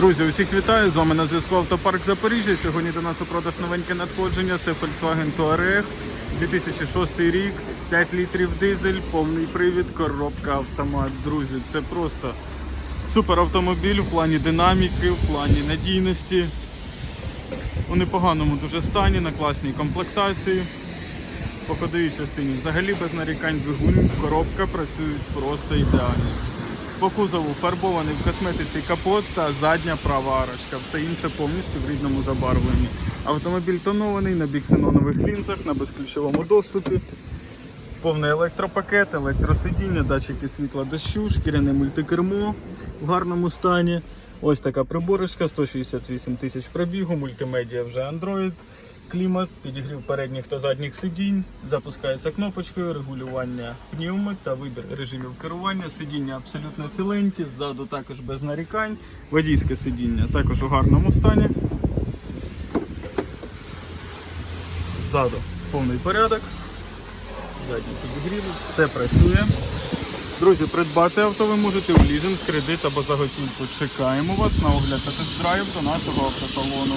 Друзі, усіх вітаю! З вами на зв'язку Автопарк Запоріжжя. Сьогодні до нас у продаж новеньке надходження. Це Volkswagen Touareg, 2006 рік, 5 літрів дизель, повний привід, коробка автомат. Друзі, це просто супер автомобіль в плані динаміки, в плані надійності. У непоганому дуже стані, на класній комплектації. По ходовій частині взагалі без нарікань двигун, коробка працюють просто ідеально. По кузову фарбований в косметиці капот та задня права арочка. Все інше повністю в рідному забарвленні. Автомобіль тонований на біксенонових лінзах, на безключовому доступі. Повний електропакет, електросидіння, датчики світла дощу, шкіряне мультикермо в гарному стані. Ось така приборочка, 168 тисяч пробігу, мультимедіа вже Android, клімат, підігрів передніх та задніх сидінь, запускається кнопочкою, регулювання пневмик та вибір режимів керування. Сидіння абсолютно ціленькі, ззаду також без нарікань. Водійське сидіння також у гарному стані. Ззаду повний порядок. Задні підігріви, все працює. Друзі, придбати авто ви можете у лізинг, кредит або за готівку. Чекаємо вас на огляд та тест-драйв до нашого автосалону.